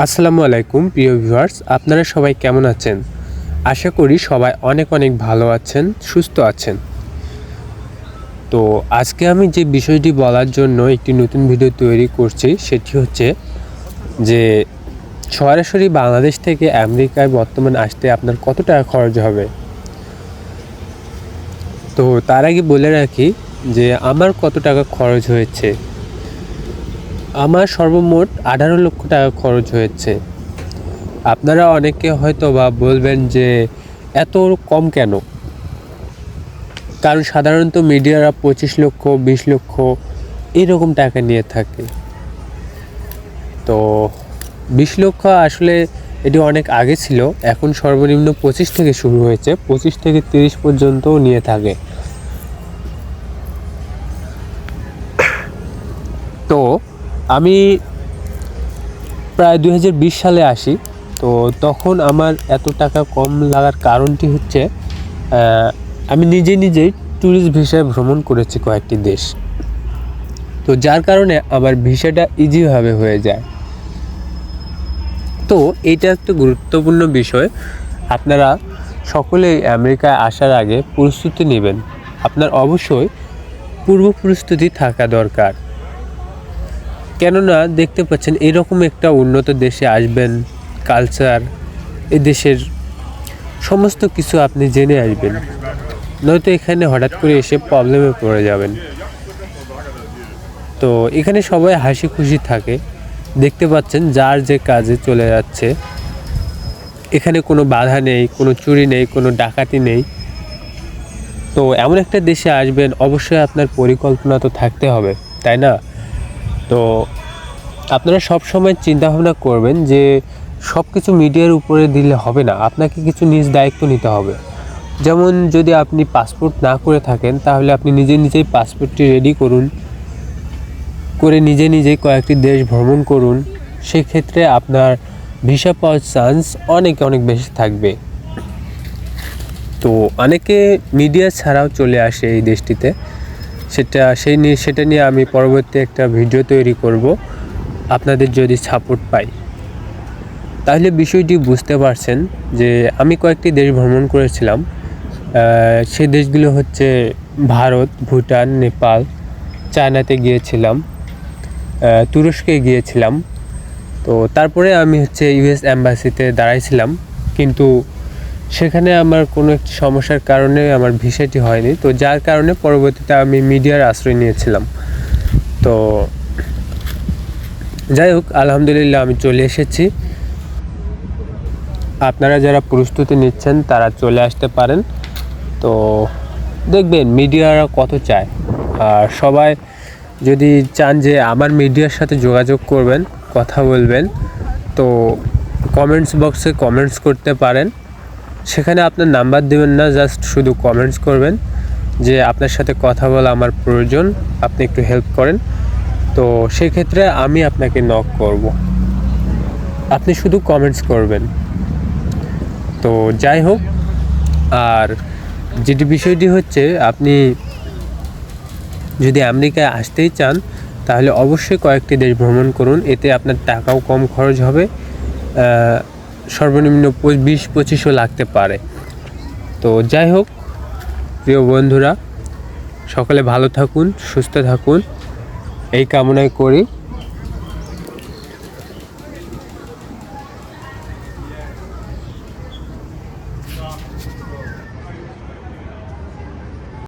আসসালামু আলাইকুম, প্রিয় ভিউয়ার্স। আপনারা সবাই কেমন আছেন? আশা করি সবাই অনেক অনেক ভালো আছেন, সুস্থ আছেন। তো আজকে আমি যে বিষয়টি বলার জন্য একটি নতুন ভিডিও তৈরি করছি, সেটি হচ্ছে যে সরাসরি বাংলাদেশ থেকে আমেরিকায় বর্তমান আসতে আপনার কত টাকা খরচ হবে? তো তার আগে বলে রাখি যে আমার কত টাকা খরচ হয়েছে? আমার সর্বমোট আঠারো লক্ষ টাকা খরচ হয়েছে। আপনারা অনেকে হয়তো বা বলবেন যে, এত কম কেন? কারণ সাধারণত মিডিয়ারা পঁচিশ লক্ষ, বিশ লক্ষ এইরকম টাকা নিয়ে থাকে। তো বিশ লক্ষ আসলে এটি অনেক আগে ছিল, এখন সর্বনিম্ন পঁচিশ থেকে শুরু হয়েছে, পঁচিশ থেকে তিরিশ পর্যন্তও নিয়ে থাকে। তো আমি প্রায় দু হাজার বিশ সালে আসি, তো তখন আমার এত টাকা কম লাগার কারণটি হচ্ছে আমি নিজে নিজেই ট্যুরিস্ট ভিসায় ভ্রমণ করেছি কয়েকটি দেশ। তো যার কারণে আমার ভিসাটা ইজিভাবে হয়ে যায়। তো এটা একটা গুরুত্বপূর্ণ বিষয়। আপনারা সকলেই আমেরিকায় আসার আগে প্রস্তুতি নেবেন। আপনার অবশ্যই পূর্ব প্রস্তুতি থাকা দরকার। কেননা দেখতে পাচ্ছেন এরকম একটা উন্নত দেশে আসবেন কালচার এ দেশের সমস্ত কিছু আপনি জেনে আসবেন। নয়তো এখানে হঠাৎ করে এসে প্রবলেমে পড়ে যাবেন। তো এখানে সবাই হাসি খুশি থাকে। দেখতে পাচ্ছেন যার যে কাজে চলে যাচ্ছে। এখানে কোনো বাধা নেই, কোনো চুরি নেই, কোনো ডাকাতি নেই। তো এমন একটা দেশে আসবেন, অবশ্যই আপনার পরিকল্পনা তো থাকতে হবে, তাই না? তো আপনারা সব সময় চিন্তা ভাবনা করবেন যে সব কিছু মিডিয়ার উপরে দিলে হবে না, আপনাকে কিছু নিজ দায়িত্ব নিতে হবে। যেমন যদি আপনি পাসপোর্ট না করে থাকেন, তাহলে আপনি নিজে নিজেই পাসপোর্টটি রেডি করুন, করে নিজে নিজেই কয়েকটি দেশ ভ্রমণ করুন, সেক্ষেত্রে আপনার ভিসা পাওয়ার চান্স অনেক অনেক বেশি থাকবে। তো অনেকে মিডিয়া ছাড়াও চলে আসে এই দেশটিতে। সেটা, সেই নিয়ে, সেটা নিয়ে আমি পরবর্তী একটা ভিডিও তৈরি করব। আপনাদের যদি সাপোর্ট পাই। তাহলে বিষয়টি বুঝতে পারছেন যে আমি কয়েকটি দেশ ভ্রমণ করেছিলাম। সেই দেশগুলো হচ্ছে ভারত, ভুটান, নেপাল, চায়নাতে গিয়েছিলাম। তুরস্কে গিয়েছিলাম। তো তারপরে আমি হচ্ছে ইউএস অ্যাম্বাসিতে দাঁড়াইছিলাম। কিন্তু সেখানে আমার কোনো একটি সমস্যার কারণে আমার ভিসাটি হয়নি। তো যার কারণে পরবর্তীতে আমি মিডিয়ার আশ্রয় নিয়েছিলাম। তো যাই হোক, আলহামদুলিল্লাহ আমি চলে এসেছি। আপনারা যারা প্রস্তুতি নিচ্ছেন, তারা চলে আসতে পারেন। তো দেখবেন, মিডিয়ারা কত চায়। আর সবাই যদি চান যে আমার মিডিয়ার সাথে যোগাযোগ করবেন, কথা বলবেন, তো কমেন্টস বক্সে কমেন্টস করতে পারেন। সেখানে আপনার নাম্বার দেবেন না জাস্ট শুধু কমেন্টস করবেন যে আপনার সাথে কথা বলা আমার প্রয়োজন, আপনি একটু হেল্প করেন। তো সেক্ষেত্রে আমি আপনাকে নক করব। আপনি শুধু কমেন্টস করবেন। তো যাই হোক, আর যেটি বিষয়টি হচ্ছে, আপনি যদি আমেরিকায় আসতেই চান, তাহলে অবশ্যই কয়েকটি দেশ ভ্রমণ করুন, এতে আপনার টাকাও কম খরচ হবে। সর্বনিম্ন বিশ, পঁচিশও লাগতে পারে। তো যাই হোক, প্রিয় বন্ধুরা, সকলে ভালো থাকুন, সুস্থ থাকুন। এই কামনাই করি।